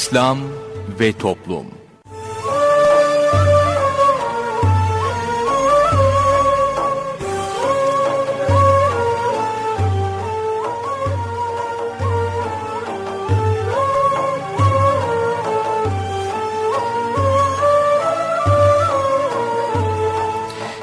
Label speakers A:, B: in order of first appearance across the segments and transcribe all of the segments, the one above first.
A: İslam ve Toplum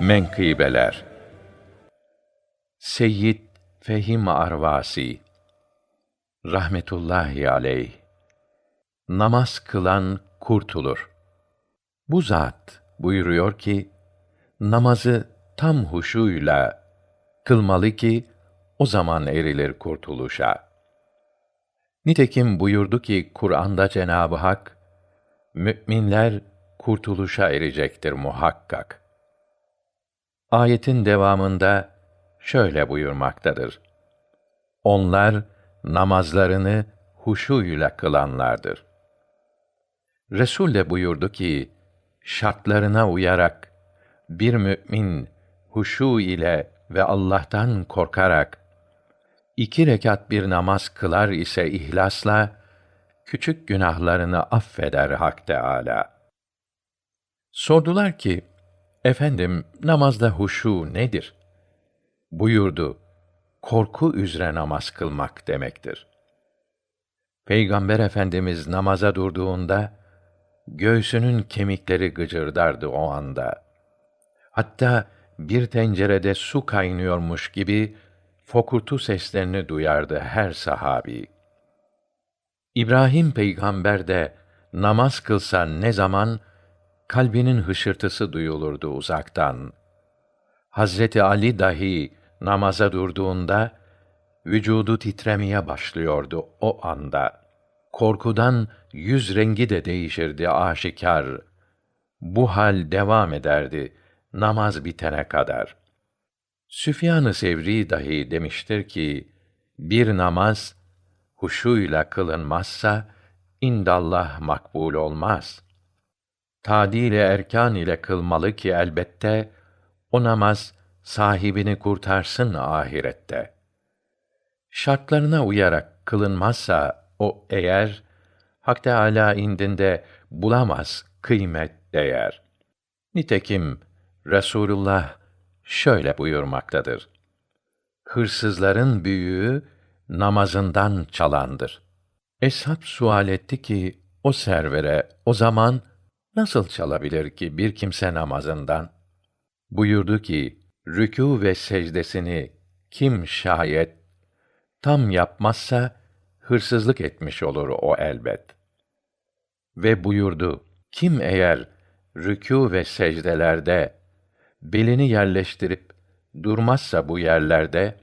B: Menkıbeler Seyyid Fehim Arvasi Rahmetullahi aleyh Namaz kılan kurtulur. Bu zat buyuruyor ki, namazı tam huşuyla kılmalı ki, o zaman erilir kurtuluşa. Nitekim buyurdu ki Kur'an'da Cenab-ı Hak, mü'minler kurtuluşa erecektir muhakkak.'' Ayetin devamında şöyle buyurmaktadır. Onlar namazlarını huşuyla kılanlardır. Resul de buyurdu ki, şartlarına uyarak bir mümin huşu ile ve Allah'tan korkarak iki rekat bir namaz kılar ise ihlasla küçük günahlarını affeder Hak Teâlâ. Sordular ki, Efendim, namazda huşu nedir? Buyurdu, korku üzere namaz kılmak demektir. Peygamber Efendimiz namaza durduğunda, göğsünün kemikleri gıcırdardı o anda. Hatta bir tencerede su kaynıyormuş gibi, fokurtu seslerini duyardı her sahabi. İbrahim peygamber de namaz kılsa ne zaman kalbinin hışırtısı duyulurdu uzaktan. Hazreti Ali dahi namaza durduğunda vücudu titremeye başlıyordu o anda. Korkudan yüz rengi de değişirdi aşikar. Bu hal devam ederdi namaz bitene kadar. Süfyan-ı Sevri dahi demiştir ki, bir namaz huşuyla kılınmazsa indallah makbul olmaz.'' Tadil erkan ile kılmalı ki elbette o namaz sahibini kurtarsın ahirette. Şartlarına uyarak kılınmazsa o eğer Hak Teâlâ indinde bulamaz kıymet değer. Nitekim Resulullah şöyle buyurmaktadır. Hırsızların büyüğü namazından çalandır. Eshab sual etti ki o servere o zaman nasıl çalabilir ki bir kimse namazından? Buyurdu ki, rükû ve secdesini kim şayet tam yapmazsa hırsızlık etmiş olur o elbet. Ve buyurdu, kim eğer rükû ve secdelerde belini yerleştirip durmazsa bu yerlerde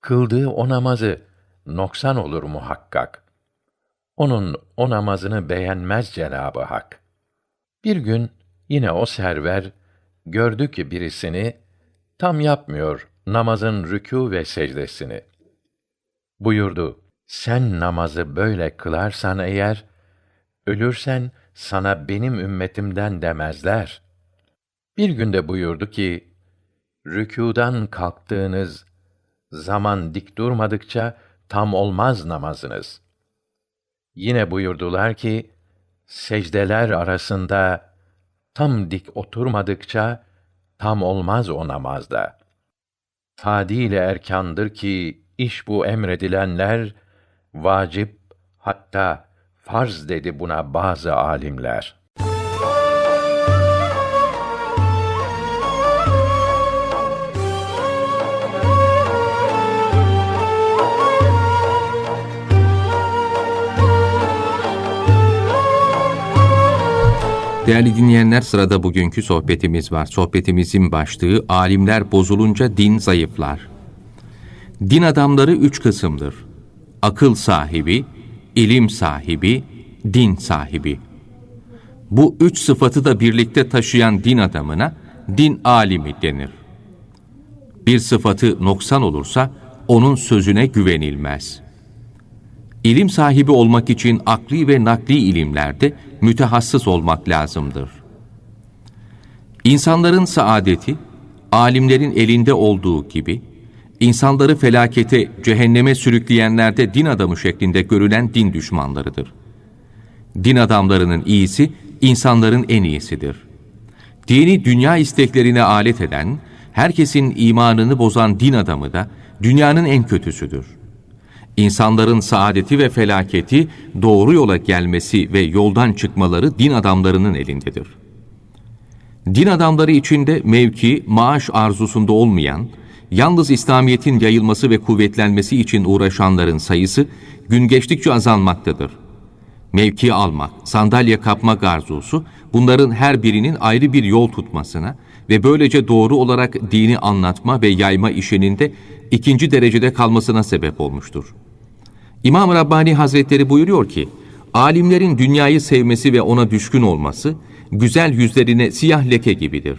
B: kıldığı o namazı noksan olur muhakkak. Onun o namazını beğenmez Cenabı Hak. Bir gün yine o server gördü ki birisini tam yapmıyor namazın rükû ve secdesini. Buyurdu: Sen namazı böyle kılarsan eğer ölürsen sana benim ümmetimden demezler. Bir günde buyurdu ki: Rükûdan kalktığınız zaman dik durmadıkça tam olmaz namazınız. Yine buyurdular ki: secdeler arasında tam dik oturmadıkça tam olmaz o namazda. Tadil erkandır ki iş bu emredilenler vacip hatta farz dedi buna bazı alimler.
A: Değerli dinleyenler sırada bugünkü sohbetimiz var. Sohbetimizin başlığı alimler bozulunca din zayıflar. Din adamları üç kısımdır. Akıl sahibi, ilim sahibi, din sahibi. Bu üç sıfatı da birlikte taşıyan din adamına din alimi denir. Bir sıfatı noksan olursa onun sözüne güvenilmez. İlim sahibi olmak için akli ve nakli ilimlerde mütehassıs olmak lazımdır. İnsanların saadeti, alimlerin elinde olduğu gibi, insanları felakete, cehenneme sürükleyenlerde din adamı şeklinde görülen din düşmanlarıdır. Din adamlarının iyisi, insanların en iyisidir. Dini dünya isteklerine alet eden, herkesin imanını bozan din adamı da dünyanın en kötüsüdür. İnsanların saadeti ve felaketi doğru yola gelmesi ve yoldan çıkmaları din adamlarının elindedir. Din adamları içinde mevki, maaş arzusunda olmayan, yalnız İslamiyet'in yayılması ve kuvvetlenmesi için uğraşanların sayısı gün geçtikçe azalmaktadır. Mevki almak, sandalye kapmak arzusu bunların her birinin ayrı bir yol tutmasına ve böylece doğru olarak dini anlatma ve yayma işinin de ikinci derecede kalmasına sebep olmuştur. İmam Rabbani Hazretleri buyuruyor ki, alimlerin dünyayı sevmesi ve ona düşkün olması, güzel yüzlerine siyah leke gibidir.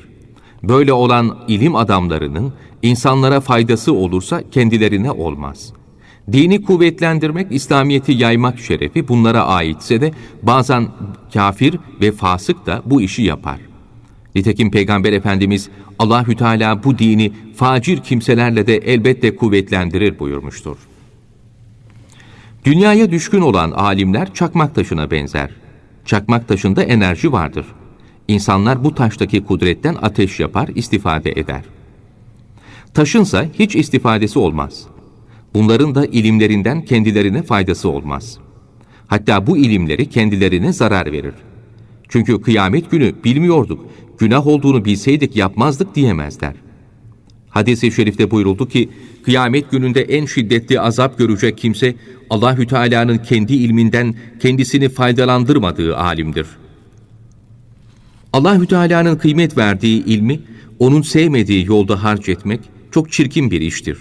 A: Böyle olan ilim adamlarının insanlara faydası olursa kendilerine olmaz. Dini kuvvetlendirmek, İslamiyet'i yaymak şerefi bunlara aitse de bazen kafir ve fasık da bu işi yapar. Nitekim Peygamber Efendimiz Allahü Teala bu dini facir kimselerle de elbette kuvvetlendirir buyurmuştur. Dünyaya düşkün olan alimler çakmak taşına benzer. Çakmak taşında enerji vardır. İnsanlar bu taştaki kudretten ateş yapar, istifade eder. Taşınsa hiç istifadesi olmaz. Bunların da ilimlerinden kendilerine faydası olmaz. Hatta bu ilimleri kendilerine zarar verir. Çünkü kıyamet günü bilmiyorduk, günah olduğunu bilseydik yapmazdık diyemezler. Hadis-i şerifte buyuruldu ki, kıyamet gününde en şiddetli azap görecek kimse, Allahü Teala'nın kendi ilminden kendisini faydalandırmadığı alimdir. Allahü Teala'nın kıymet verdiği ilmi, onun sevmediği yolda harc etmek çok çirkin bir iştir.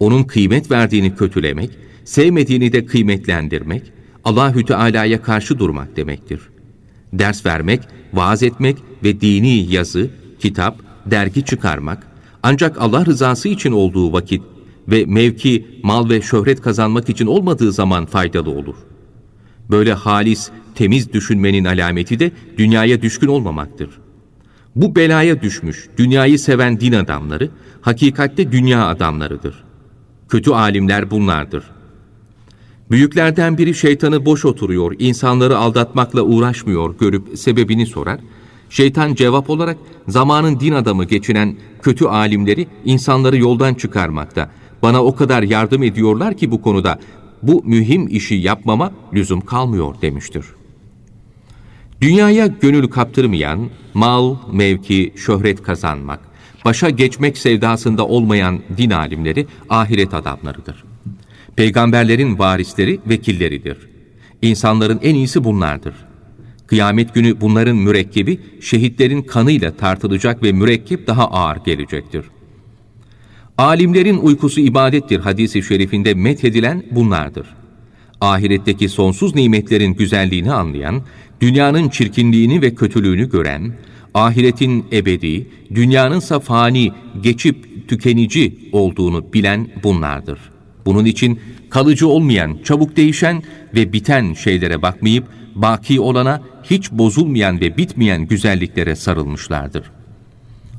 A: Onun kıymet verdiğini kötülemek, sevmediğini de kıymetlendirmek, Allahü Teala'ya karşı durmak demektir. Ders vermek, vaaz etmek ve dini yazı, kitap, dergi çıkarmak, ancak Allah rızası için olduğu vakit ve mevki, mal ve şöhret kazanmak için olmadığı zaman faydalı olur. Böyle halis, temiz düşünmenin alameti de dünyaya düşkün olmamaktır. Bu belaya düşmüş, dünyayı seven din adamları, hakikatte dünya adamlarıdır. Kötü alimler bunlardır. Büyüklerden biri şeytanı boş oturuyor, insanları aldatmakla uğraşmıyor görüp sebebini sorar. Şeytan cevap olarak zamanın din adamı geçinen kötü alimleri insanları yoldan çıkarmakta. Bana o kadar yardım ediyorlar ki bu konuda bu mühim işi yapmama lüzum kalmıyor demiştir. Dünyaya gönül kaptırmayan, mal, mevki, şöhret kazanmak, başa geçmek sevdasında olmayan din alimleri ahiret adamlarıdır. Peygamberlerin varisleri vekilleridir. İnsanların en iyisi bunlardır. Kıyamet günü bunların mürekkebi şehitlerin kanıyla tartılacak ve mürekkep daha ağır gelecektir. Alimlerin uykusu ibadettir hadisi şerifinde methedilen bunlardır. Ahiretteki sonsuz nimetlerin güzelliğini anlayan, dünyanın çirkinliğini ve kötülüğünü gören, ahiretin ebedi, dünyanınsa fani, geçip tükenici olduğunu bilen bunlardır. Bunun için kalıcı olmayan, çabuk değişen ve biten şeylere bakmayıp, baki olana hiç bozulmayan ve bitmeyen güzelliklere sarılmışlardır.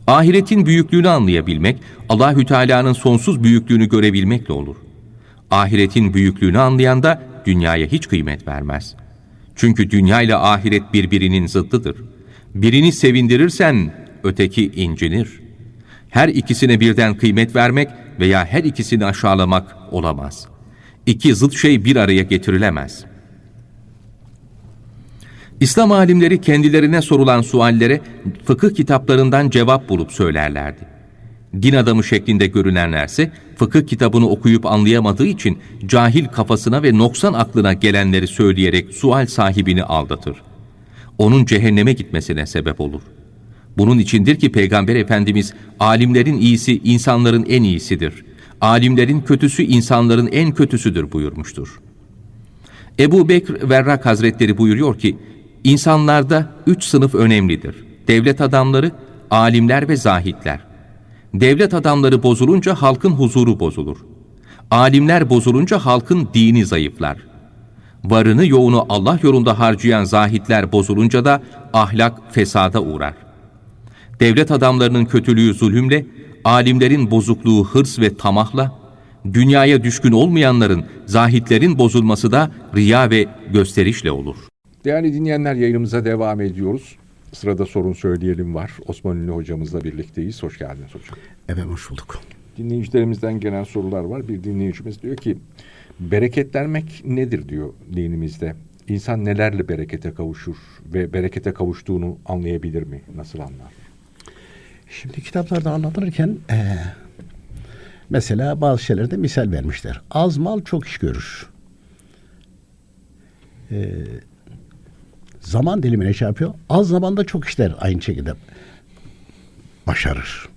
A: Ahiretin büyüklüğünü anlayabilmek, Allahü Teala'nın sonsuz büyüklüğünü görebilmekle olur. Ahiretin büyüklüğünü anlayan da dünyaya hiç kıymet vermez. Çünkü dünya ile ahiret birbirinin zıddıdır. Birini sevindirirsen öteki incinir. Her ikisine birden kıymet vermek veya her ikisini aşağılamak olamaz. İki zıt şey bir araya getirilemez. İslam alimleri kendilerine sorulan suallere fıkıh kitaplarından cevap bulup söylerlerdi. Din adamı şeklinde görünenlerse fıkıh kitabını okuyup anlayamadığı için cahil kafasına ve noksan aklına gelenleri söyleyerek sual sahibini aldatır. Onun cehenneme gitmesine sebep olur. Bunun içindir ki Peygamber Efendimiz alimlerin iyisi insanların en iyisidir. Alimlerin kötüsü insanların en kötüsüdür buyurmuştur. Ebu Bekr Verrak Hazretleri buyuruyor ki, insanlarda üç sınıf önemlidir. Devlet adamları, alimler ve zahitler. Devlet adamları bozulunca halkın huzuru bozulur. Alimler bozulunca halkın dini zayıflar. Varını yoğunu Allah yolunda harcayan zahitler bozulunca da ahlak fesada uğrar. Devlet adamlarının kötülüğü zulümle, alimlerin bozukluğu hırs ve tamahla, dünyaya düşkün olmayanların, zahitlerin bozulması da riya ve gösterişle olur.
C: Değerli dinleyenler yayınımıza devam ediyoruz. Sırada sorun söyleyelim var. Osman Ünlü hocamızla birlikteyiz. Hoş geldiniz hocam.
D: Evet hoş bulduk.
C: Dinleyicilerimizden gelen sorular var. Bir dinleyicimiz diyor ki bereketlenmek nedir diyor dinimizde. İnsan nelerle berekete kavuşur ve berekete kavuştuğunu anlayabilir mi? Nasıl anlar?
D: Şimdi kitaplarda anlatılırken e, mesela bazı şeylerde misal vermişler. Az mal çok iş görür. E, zaman dilimine şey yapıyor. Az zamanda çok işler aynı şekilde başarır.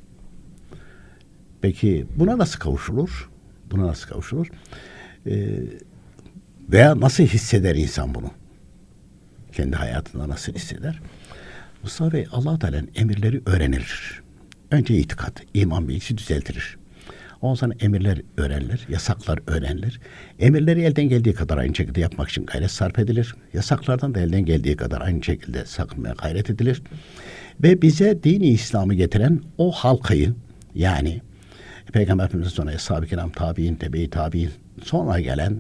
D: Peki buna nasıl kavuşulur? Buna nasıl kavuşulur? E, veya nasıl hisseder insan bunu? Kendi hayatında nasıl hisseder? Mustafa Bey allah Teala'nın emirleri öğrenilir. Önce itikat, iman bilgisi düzeltilir. Ondan sonra emirler öğrenilir, yasaklar öğrenilir. Emirleri elden geldiği kadar aynı şekilde yapmak için gayret sarf edilir. Yasaklardan da elden geldiği kadar aynı şekilde sakınmaya gayret edilir. Ve bize dini İslam'ı getiren o halkayı yani Peygamber Efendimiz'den sonra Eshab-ı Kiram, tabi'in, tebe-i tabi'in, sonra gelen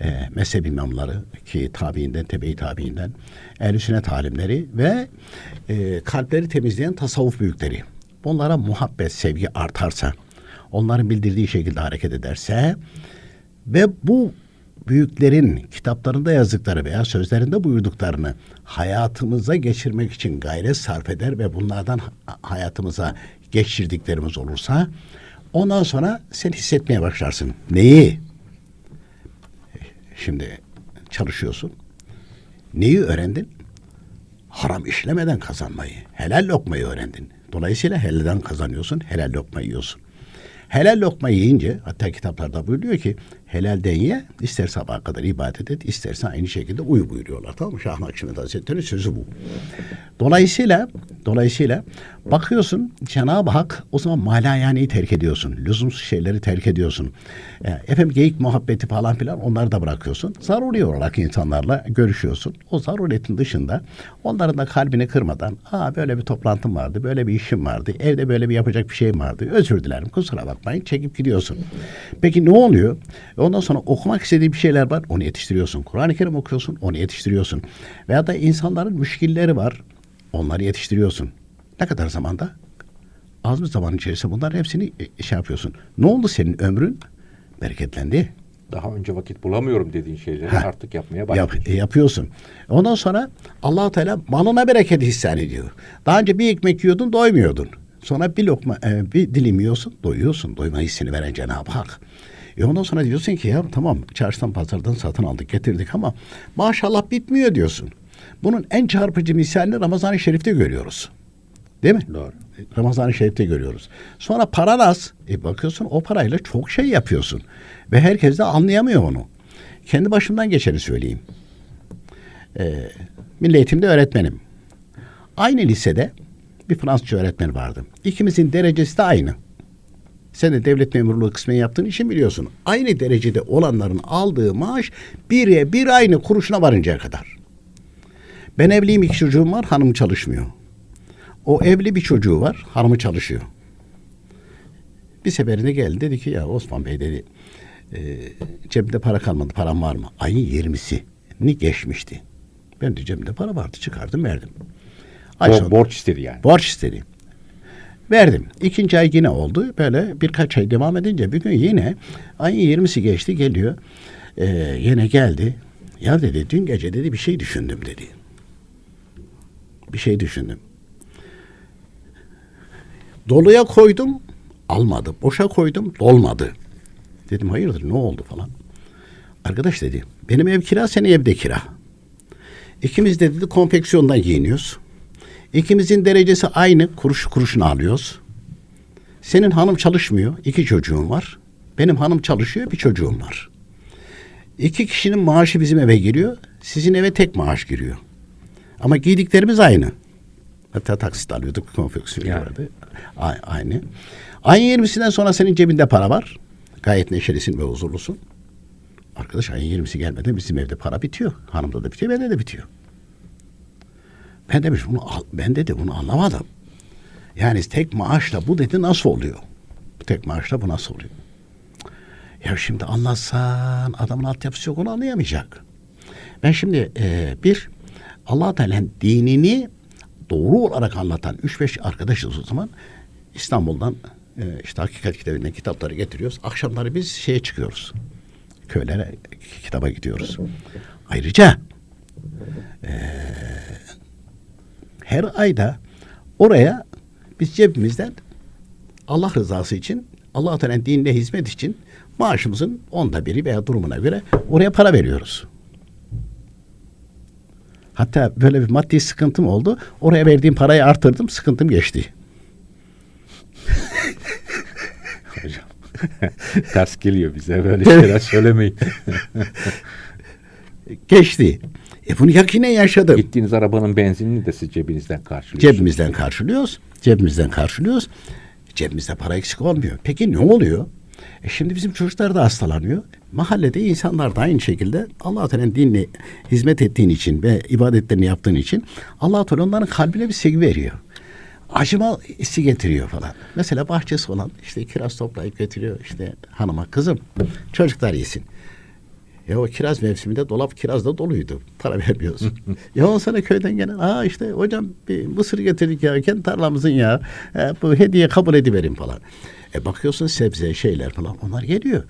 D: e, mezhep imamları ki tabiinden, tebe-i tabiinden, ehl-i sünnet alimleri ve e, kalpleri temizleyen tasavvuf büyükleri. Bunlara muhabbet, sevgi artarsa, onların bildirdiği şekilde hareket ederse ve bu büyüklerin kitaplarında yazdıkları veya sözlerinde buyurduklarını hayatımıza geçirmek için gayret sarf eder ve bunlardan hayatımıza geçirdiklerimiz olursa ondan sonra sen hissetmeye başlarsın. Neyi? Şimdi çalışıyorsun. Neyi öğrendin? Haram işlemeden kazanmayı, helal lokmayı öğrendin. Dolayısıyla helalden kazanıyorsun, helal lokma yiyorsun. Helal lokma yiyince hatta kitaplarda buyuruyor ki helalden ye ister sabaha kadar ibadet et istersen aynı şekilde uyu buyuruyorlar tamam mı? Şah Nakşibendi Hazretleri'nin sözü bu. Dolayısıyla dolayısıyla bakıyorsun Cenab-ı Hak o zaman malayaniyi terk ediyorsun. Lüzumsuz şeyleri terk ediyorsun. E, efendim geyik muhabbeti falan filan onları da bırakıyorsun. Zaruri olarak insanlarla görüşüyorsun. O zaruretin dışında onların da kalbini kırmadan aa böyle bir toplantım vardı, böyle bir işim vardı, evde böyle bir yapacak bir şeyim vardı. Özür dilerim kusura bakmayın çekip gidiyorsun. Peki ne oluyor? Ondan sonra okumak istediği bir şeyler var. Onu yetiştiriyorsun. Kur'an-ı Kerim okuyorsun. Onu yetiştiriyorsun. Veya da insanların müşkilleri var. Onları yetiştiriyorsun. Ne kadar zamanda? Az bir zaman içerisinde bunların hepsini e, şey yapıyorsun. Ne oldu senin ömrün? Bereketlendi.
C: Daha önce vakit bulamıyorum dediğin şeyleri
D: Ha.
C: artık yapmaya
D: Yap,
C: başlıyorsun.
D: e, yapıyorsun. Ondan sonra allah Teala malına bereket ihsan ediyor. Daha önce bir ekmek yiyordun doymuyordun. Sonra bir lokma, e, bir dilim yiyorsun doyuyorsun. Doyma hissini veren Cenab-ı Hak. E ondan sonra diyorsun ki ya tamam çarşıdan pazardan satın aldık getirdik ama maşallah bitmiyor diyorsun. Bunun en çarpıcı misalini Ramazan-ı Şerif'te görüyoruz. Değil mi?
C: Doğru.
D: Ramazan-ı Şerif'te görüyoruz. Sonra paran az. E bakıyorsun o parayla çok şey yapıyorsun. Ve herkes de anlayamıyor onu. Kendi başımdan geçeni söyleyeyim. Ee, Milli Eğitim'de öğretmenim. Aynı lisede bir Fransızca öğretmen vardı. İkimizin derecesi de aynı. Sen de devlet memurluğu kısmen yaptığın için biliyorsun. Aynı derecede olanların aldığı maaş bire bir aynı kuruşuna varıncaya kadar. Ben evliyim iki çocuğum var hanım çalışmıyor. O evli bir çocuğu var hanımı çalışıyor. Bir seferinde geldi dedi ki ya Osman Bey dedi e, cebimde para kalmadı param var mı? Ayın 20'si ni geçmişti. Ben de cebimde para vardı çıkardım verdim. Ay
C: Bo- borç istedi yani.
D: Borç istedi. Verdim. İkinci ay yine oldu. Böyle birkaç ay devam edince bir gün yine ayın 20'si geçti geliyor. Ee, yine geldi. Ya dedi dün gece dedi bir şey düşündüm dedi. Bir şey düşündüm. Doluya koydum almadı. Boşa koydum dolmadı. Dedim hayırdır ne oldu falan. Arkadaş dedi benim ev kira senin evde kira. İkimiz de dedi konfeksiyondan giyiniyoruz. İkimizin derecesi aynı. Kuruş kuruşunu alıyoruz. Senin hanım çalışmıyor. iki çocuğun var. Benim hanım çalışıyor. Bir çocuğum var. İki kişinin maaşı bizim eve giriyor. Sizin eve tek maaş giriyor. Ama giydiklerimiz aynı. Hatta taksit alıyorduk. Konfeksiyon
C: Yani.
D: vardı. A- aynı. Ayın 20'sinden sonra senin cebinde para var. Gayet neşelisin ve huzurlusun. Arkadaş ayın 20'si gelmeden bizim evde para bitiyor. Hanımda da bitiyor, bende de bitiyor. Ben demiş bunu ben dedi bunu anlamadım. Yani tek maaşla bu dedi nasıl oluyor? Tek maaşla bu nasıl oluyor? Ya şimdi anlatsan adamın altyapısı yok onu anlayamayacak. Ben şimdi e, bir allah Teala'nın dinini doğru olarak anlatan 3-5 arkadaşız o zaman İstanbul'dan e, işte Hakikat Kitabinden kitapları getiriyoruz. Akşamları biz şeye çıkıyoruz. Köylere kitaba gidiyoruz. Ayrıca e, her ayda oraya biz cebimizden Allah rızası için Allah Teala'nın dinine hizmet için maaşımızın onda biri veya durumuna göre oraya para veriyoruz. Hatta böyle bir maddi sıkıntım oldu. Oraya verdiğim parayı artırdım. Sıkıntım geçti.
C: Hocam. Ters geliyor bize böyle şeyler söylemeyin.
D: Geçti. E bunu yakinen yaşadım.
C: Gittiğiniz arabanın benzinini de siz cebinizden karşılıyorsunuz.
D: Cebimizden karşılıyoruz. Cebimizden karşılıyoruz. Cebimizde para eksik olmuyor. Peki ne oluyor? E şimdi bizim çocuklar da hastalanıyor. Mahallede insanlar da aynı şekilde Allah Teala'nın dinine hizmet ettiğin için ve ibadetlerini yaptığın için Allah Teala onların kalbine bir sevgi veriyor. Acıma hissi getiriyor falan. Mesela bahçesi olan işte kiraz toplayıp getiriyor işte hanıma kızım çocuklar yesin. Ya o kiraz mevsiminde dolap kirazla doluydu. Para vermiyorsun. ya on sene köyden gelen aa işte hocam bir mısır getirdik ya kendi tarlamızın ya. E, bu hediye kabul ediverin falan. E bakıyorsun sebze şeyler falan onlar geliyor.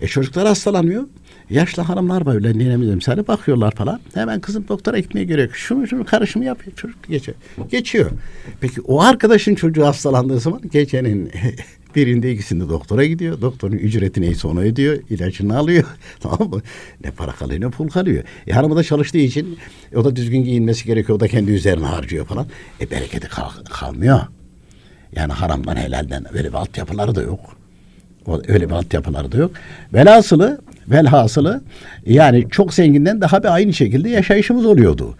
D: E çocuklar hastalanıyor. Yaşlı hanımlar böyle ninemiz misali bakıyorlar falan. Hemen kızım doktora gitmeye gerek. Şunu şunu karışımı yap. Çocuk geçiyor. Geçiyor. Peki o arkadaşın çocuğu hastalandığı zaman gecenin birinde ikisinde doktora gidiyor. Doktorun ücreti neyse onu ödüyor. ilacını alıyor. tamam mı? Ne para kalıyor ne pul kalıyor. E hanımı da çalıştığı için o da düzgün giyinmesi gerekiyor. O da kendi üzerine harcıyor falan. E bereketi kal- kalmıyor. Yani haramdan helalden böyle bir altyapıları da yok. O, öyle bir altyapıları da yok. Velhasılı, velhasılı yani çok zenginden daha bir aynı şekilde yaşayışımız oluyordu.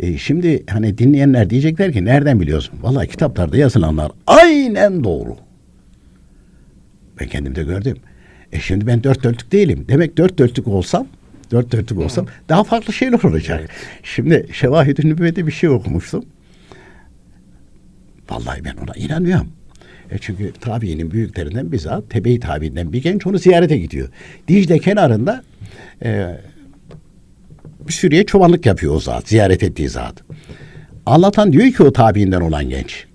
D: E, şimdi hani dinleyenler diyecekler ki nereden biliyorsun? Vallahi kitaplarda yazılanlar aynen doğru. Ben kendimde gördüm. E şimdi ben dört dörtlük değilim. Demek dört dörtlük olsam, dört dörtlük olsam daha farklı şeyler olacak. Şimdi Şevahid-i Nübüvve'de bir şey okumuştum. Vallahi ben ona inanıyorum. E çünkü tabiinin büyüklerinden bizzat tebe-i tabiinden bir genç onu ziyarete gidiyor. Dicle kenarında e, bir sürüye çobanlık yapıyor o zat, ziyaret ettiği zat. Anlatan diyor ki o tabiinden olan genç.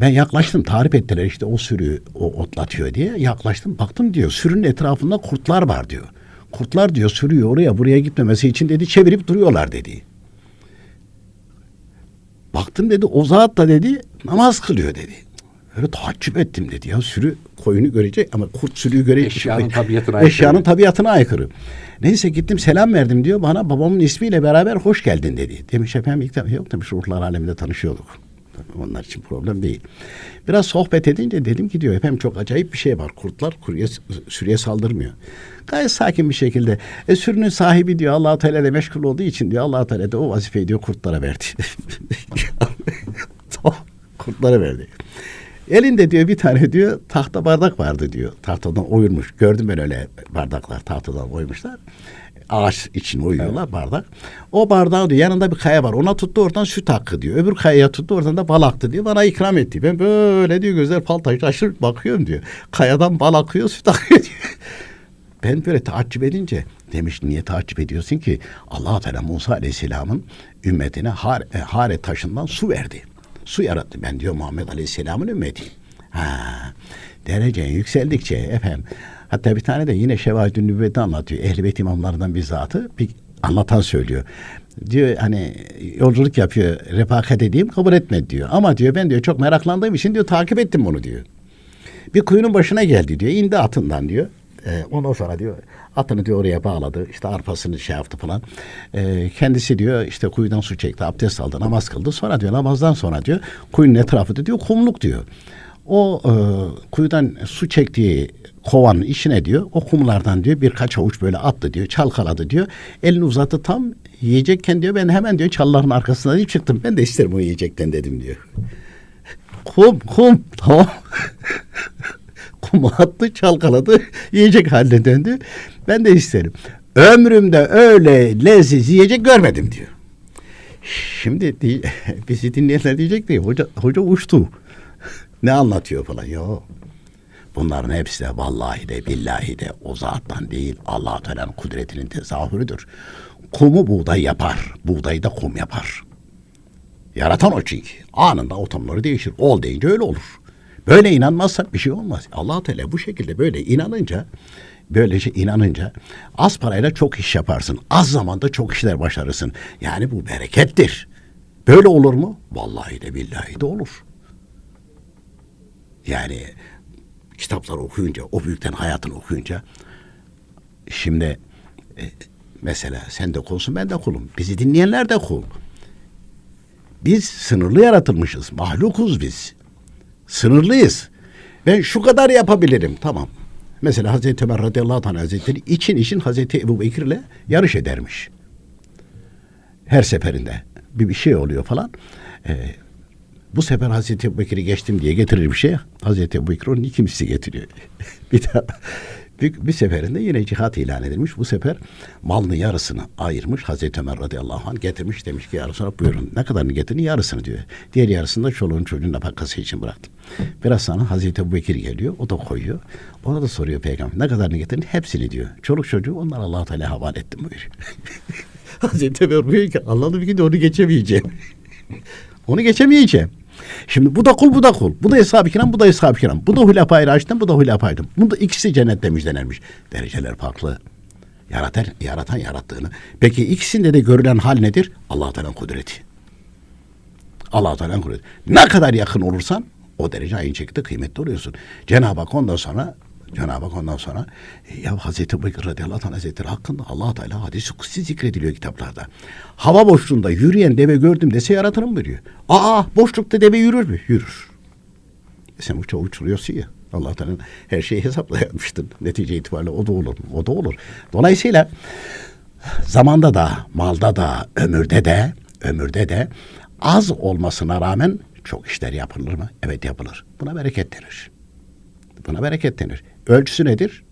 D: Ben yaklaştım tarif ettiler işte o sürüyü o otlatıyor diye yaklaştım baktım diyor sürünün etrafında kurtlar var diyor. Kurtlar diyor sürüyü oraya buraya gitmemesi için dedi çevirip duruyorlar dedi. Baktım dedi o zat da dedi namaz kılıyor dedi. Öyle tahaccüp ettim dedi ya sürü koyunu görecek ama kurt sürüyü görecek.
C: Eşyanın tabiatına aykırı.
D: Eşyanın tabiatına aykırı. Neyse gittim selam verdim diyor. Bana babamın ismiyle beraber hoş geldin dedi. Demiş efendim ilk defa yok demiş ruhlar aleminde tanışıyorduk. Onlar için problem değil. Biraz sohbet edince dedim ki diyor efendim çok acayip bir şey var. Kurtlar kuruya, sürüye saldırmıyor. Gayet sakin bir şekilde. E, sürünün sahibi diyor allah Teala ile meşgul olduğu için diyor allah Teala da o vazifeyi diyor kurtlara verdi. Kurtlara verdi. Elinde diyor bir tane diyor tahta bardak vardı diyor. Tahtadan oyulmuş. Gördüm ben öyle bardaklar tahtadan oymuşlar. Ağaç için oyuyorlar bardak. O bardağı diyor yanında bir kaya var. Ona tuttu oradan süt hakkı diyor. Öbür kayaya tuttu oradan da bal aktı diyor. Bana ikram etti. Ben böyle diyor gözler fal taşı şaşırıp bakıyorum diyor. Kayadan bal akıyor süt akıyor diyor. Ben böyle taaccüp edince demiş niye taaccüp ediyorsun ki? allah Teala Musa Aleyhisselam'ın ümmetine har, e, Hare taşından su verdi. Su yarattı. Ben diyor Muhammed Aleyhisselam'ın ümmetiyim. Ha, derecen yükseldikçe efendim. Hatta bir tane de yine Şevahid-i Nübüvvet'i anlatıyor. Ehl-i bir zatı bir anlatan söylüyor. Diyor hani yolculuk yapıyor. Refakat edeyim kabul etmedi diyor. Ama diyor ben diyor çok meraklandığım için diyor takip ettim bunu diyor. Bir kuyunun başına geldi diyor. İndi atından diyor. Ee, ondan sonra diyor atını diyor oraya bağladı. İşte arpasını şey yaptı falan. Ee, kendisi diyor işte kuyudan su çekti. Abdest aldı. Namaz kıldı. Sonra diyor namazdan sonra diyor kuyunun etrafı diyor kumluk diyor. O e, kuyudan su çektiği kovanın içine diyor o kumlardan diyor birkaç avuç böyle attı diyor çalkaladı diyor elini uzattı tam yiyecekken diyor ben hemen diyor çalların arkasından çıktım ben de isterim o yiyecekten dedim diyor. Kum kum tamam. Kumu attı çalkaladı yiyecek haline döndü. Ben de isterim. Ömrümde öyle leziz yiyecek görmedim diyor. Şimdi di- bizi dinleyenler diyecek ki hoca, hoca uçtu. ne anlatıyor falan. Yok. Bunların hepsi de vallahi de billahi de o zattan değil allah Teala'nın kudretinin tezahürüdür. Kumu buğday yapar. Buğdayı da kum yapar. Yaratan o çünkü. Anında otomları değişir. Ol deyince öyle olur. Böyle inanmazsak bir şey olmaz. allah Teala bu şekilde böyle inanınca böylece inanınca az parayla çok iş yaparsın. Az zamanda çok işler başarırsın. Yani bu berekettir. Böyle olur mu? Vallahi de billahi de olur. Yani kitapları okuyunca, o büyükten hayatını okuyunca şimdi e, mesela sen de kulsun ben de kulum. Bizi dinleyenler de kul. Biz sınırlı yaratılmışız. Mahlukuz biz. Sınırlıyız. Ben şu kadar yapabilirim. Tamam. Mesela Hazreti Ömer radıyallahu anh hazretleri için için Hazreti Ebu Bekir'le yarış edermiş. Her seferinde bir, bir şey oluyor falan. Ee, bu sefer Hazreti Ebu Bekir'i geçtim diye getirir bir şey. Hazreti Ebu Bekir onun ikincisi getiriyor. bir daha bir, bir seferinde yine cihat ilan edilmiş. Bu sefer malının yarısını ayırmış. Hazreti Ömer radıyallahu anh getirmiş. Demiş ki yarısını buyurun. Ne kadarını getirin? Yarısını diyor. Diğer yarısını da çoluğun çocuğun nafakası için bıraktım. Biraz sonra Hazreti Ebu Bekir geliyor. O da koyuyor. Ona da soruyor peygamber. Ne kadarını getirin? Hepsini diyor. Çoluk çocuğu onlar allah Teala havale ettim buyuruyor. Hazreti Ömer buyuruyor ki Allah'ın bir gün onu geçemeyeceğim. onu geçemeyeceğim. Şimdi bu da kul bu da kul. Bu da Eshab-ı Kiram bu da Eshab-ı Kiram. Bu da Hulefai Raşid'den bu da Hulefai. Bu da ikisi cennette müjdelenmiş. Dereceler farklı. Yaratan, yaratan yarattığını. Peki ikisinde de görülen hal nedir? allah Teala'nın kudreti. allah Teala'nın kudreti. Ne kadar yakın olursan o derece aynı şekilde kıymetli oluyorsun. Cenab-ı Hak ondan sonra Cenab-ı Hak ondan sonra e, ya Hazreti Bekir radıyallahu anh hazretleri hakkında allah Teala hadisi kutsi zikrediliyor kitaplarda. Hava boşluğunda yürüyen deve gördüm dese yaratırım diyor. Aa boşlukta deve yürür mü? Yürür. E sen uça uçuruyorsun ya. allah Teala'nın her şeyi hesapla yapmıştın. Netice itibariyle o da olur? O da olur. Dolayısıyla zamanda da, malda da, ömürde de, ömürde de az olmasına rağmen çok işler yapılır mı? Evet yapılır. Buna bereket denir. Buna bereket denir. Ölçüsü nedir?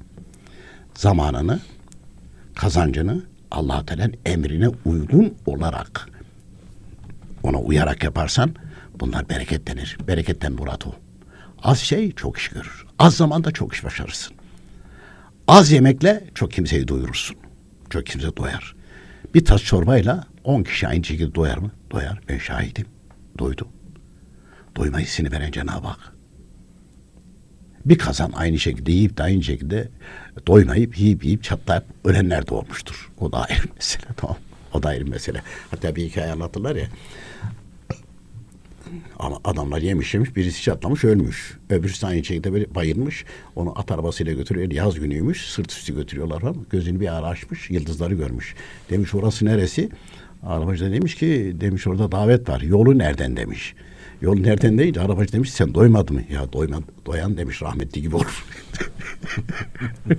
D: Zamanını, kazancını allah Teala'nın emrine uygun olarak ona uyarak yaparsan bunlar bereket denir. Bereketten murat o. Az şey çok iş görür. Az zamanda çok iş başarırsın. Az yemekle çok kimseyi doyurursun. Çok kimse doyar. Bir tas çorbayla on kişi aynı şekilde doyar mı? Doyar. Ben şahidim. Doydu. Doyma hissini veren Cenab-ı Hak. Bir kazan aynı şekilde yiyip de aynı şekilde doymayıp yiyip yiyip çatlayıp ölenler de olmuştur. O da ayrı mesele tamam. O da ayrı mesele. Hatta bir hikaye anlatırlar ya. Ama adamlar yemiş yemiş birisi çatlamış ölmüş. Öbürsü aynı şekilde böyle bayılmış. Onu at arabasıyla götürüyor. Yaz günüymüş. Sırt üstü götürüyorlar falan. Gözünü bir ara açmış. Yıldızları görmüş. Demiş orası neresi? Arabacı da demiş ki demiş orada davet var. Yolu nereden demiş. Yol nereden deyince arabacı demiş sen doymadın mı? Ya doyma, doyan demiş rahmetli gibi olur.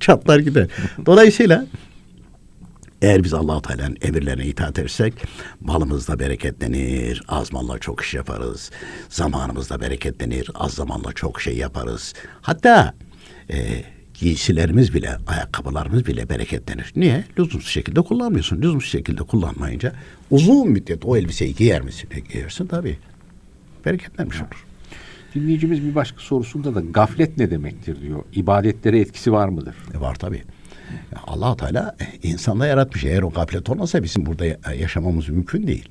D: Çatlar gider. Dolayısıyla eğer biz allah Teala'nın emirlerine itaat edersek malımızda bereketlenir, az malla çok iş yaparız. Zamanımızda bereketlenir, az zamanla çok şey yaparız. Hatta e, giysilerimiz bile, ayakkabılarımız bile bereketlenir. Niye? Lüzumsuz şekilde kullanmıyorsun. Lüzumsuz şekilde kullanmayınca uzun müddet o elbiseyi giyer misin? E, giyersin tabii. Bereketlenmiş olur.
C: Dinleyicimiz bir başka sorusunda da gaflet ne demektir diyor. İbadetlere etkisi var mıdır?
D: E, var tabii. allah Teala e, insanda yaratmış. Eğer o gaflet olmasa bizim burada ya- yaşamamız mümkün değil.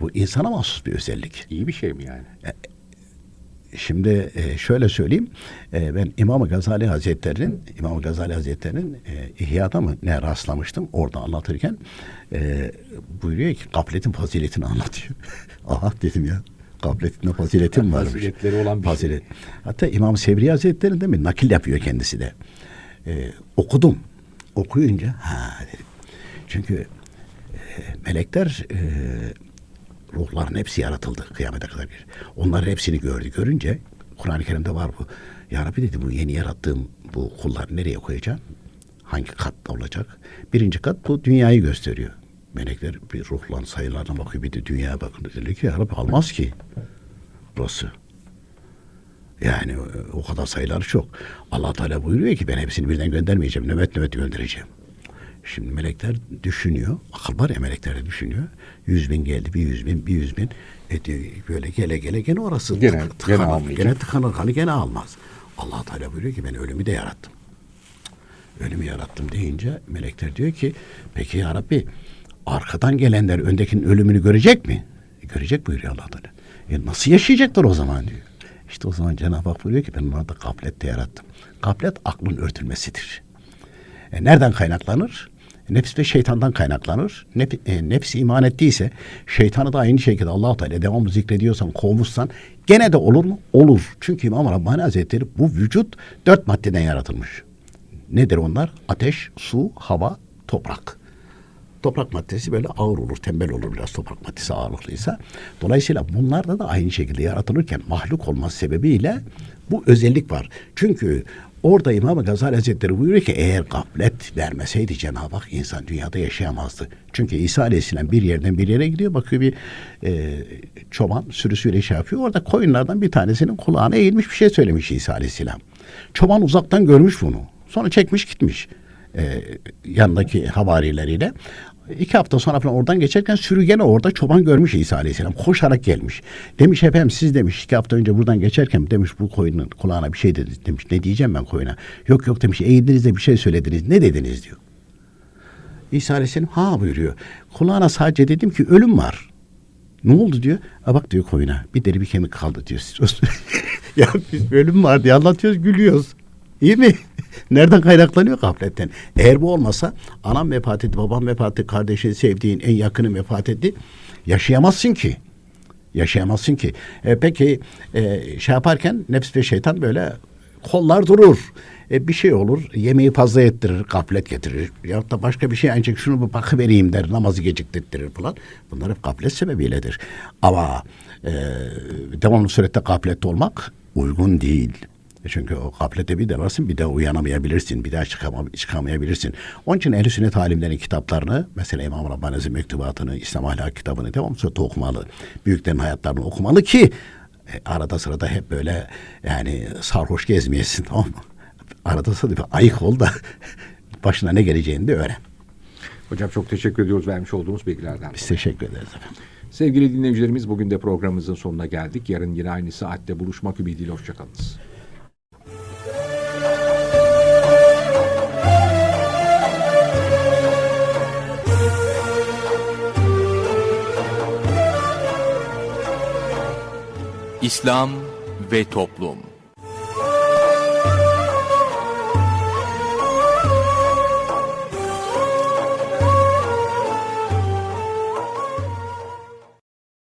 D: Bu insana mahsus bir özellik.
C: İyi bir şey mi yani?
D: Şimdi e, şöyle söyleyeyim. E, ben İmam Gazali Hazretleri'nin İmam Gazali Hazretleri'nin e, İhya'da mı ne rastlamıştım orada anlatırken buyuruyor ki gafletin faziletini anlatıyor. Aha dedim ya. Gafletin de faziletim varmış.
C: Faziletleri olan bir şey.
D: Fazilet. Hatta İmam Sevri Hazretleri de mi nakil yapıyor kendisi de. E, okudum. Okuyunca ha dedim. Çünkü e, melekler e, ruhların hepsi yaratıldı kıyamete kadar. bir. Onların hepsini gördü. Görünce Kur'an-ı Kerim'de var bu. Ya Rabbi dedi bu yeni yarattığım bu kulları nereye koyacağım? Hangi katta olacak? Birinci kat bu dünyayı gösteriyor. Melekler bir ruhlan sayılarına bakıyor bir de dünyaya bakın. Dedi ki ya Rabbi almaz ki burası. Yani o kadar sayıları çok. Allah Teala buyuruyor ki ben hepsini birden göndermeyeceğim. Nöbet nöbet göndereceğim. Şimdi melekler düşünüyor. Akıl var ya melekler de düşünüyor. Yüz bin geldi, bir yüz bin, bir yüz bin. E diyor, böyle gele gele gene orası
C: Gene-
D: tık-
C: gene
D: tıkanır.
C: almayacak.
D: Gene tıkanır kanı gene almaz. Allah Teala buyuruyor ki ben ölümü de yarattım. Ölümü yarattım deyince melekler diyor ki peki ya Rabbi arkadan gelenler öndekinin ölümünü görecek mi? E, görecek buyuruyor Allah Teala. E, nasıl yaşayacaklar o zaman diyor. İşte o zaman Cenab-ı Hak buyuruyor ki ben onları da gaflette yarattım. Gaflet aklın örtülmesidir. E, nereden kaynaklanır? Nefs ve şeytandan kaynaklanır. Nef, e, nefsi iman ettiyse şeytanı da aynı şekilde Allah Teala devamlı zikrediyorsan, kovmuşsan gene de olur mu? Olur. Çünkü İmam Rabbani Hazretleri bu vücut dört maddeden yaratılmış. Nedir onlar? Ateş, su, hava, toprak. Toprak maddesi böyle ağır olur, tembel olur biraz toprak maddesi ağırlıklıysa. Dolayısıyla bunlarda da aynı şekilde yaratılırken mahluk olması sebebiyle bu özellik var. Çünkü orada İmam Gazali Hazretleri buyuruyor ki eğer gaflet vermeseydi Cenab-ı Hak insan dünyada yaşayamazdı. Çünkü İsa Aleyhisselam bir yerden bir yere gidiyor bakıyor bir e, çoban sürüsüyle şey yapıyor. Orada koyunlardan bir tanesinin kulağına eğilmiş bir şey söylemiş İsa Aleyhisselam. Çoban uzaktan görmüş bunu. Sonra çekmiş gitmiş e, yanındaki havarileriyle. İki hafta sonra falan oradan geçerken sürü gene orada çoban görmüş İsa Aleyhisselam. Koşarak gelmiş. Demiş efendim siz demiş iki hafta önce buradan geçerken demiş bu koyunun kulağına bir şey dedi. Demiş ne diyeceğim ben koyuna. Yok yok demiş eğildiniz de bir şey söylediniz. Ne dediniz diyor. İsa Aleyhisselam ha buyuruyor. Kulağına sadece dedim ki ölüm var. Ne oldu diyor. A bak diyor koyuna bir deri bir kemik kaldı diyor. ya biz ölüm var diye anlatıyoruz gülüyoruz. İyi mi? Nereden kaynaklanıyor gafletten? Eğer bu olmasa anam vefat etti, babam vefat etti, kardeşin sevdiğin en yakını vefat etti. Yaşayamazsın ki. Yaşayamazsın ki. E, peki e, şey yaparken nefs ve şeytan böyle kollar durur. E, bir şey olur. Yemeği fazla ettirir, gaflet getirir. Ya da başka bir şey ancak şunu bir bakıvereyim der. Namazı geciktirtir falan. Bunlar hep gaflet sebebiyledir. Ama e, devamlı surette gaflette olmak uygun değil. E Çünkü o gaflete bir dalarsın bir daha uyanamayabilirsin. Bir daha çıkama, çıkamayabilirsin. Onun için ehl Sünnet alimlerin kitaplarını mesela İmam Rabbani Hazretleri mektubatını, İslam ahlak kitabını devamlı okumalı. Büyüklerin hayatlarını okumalı ki e, arada sırada hep böyle yani sarhoş gezmeyesin tamam mı? Arada sırada bir ayık ol da başına ne geleceğini de öğren.
C: Hocam çok teşekkür ediyoruz vermiş olduğunuz bilgilerden.
D: Biz teşekkür ederiz efendim.
C: Sevgili dinleyicilerimiz bugün de programımızın sonuna geldik. Yarın yine aynı saatte buluşmak ümidiyle hoşçakalınız.
A: İslam ve Toplum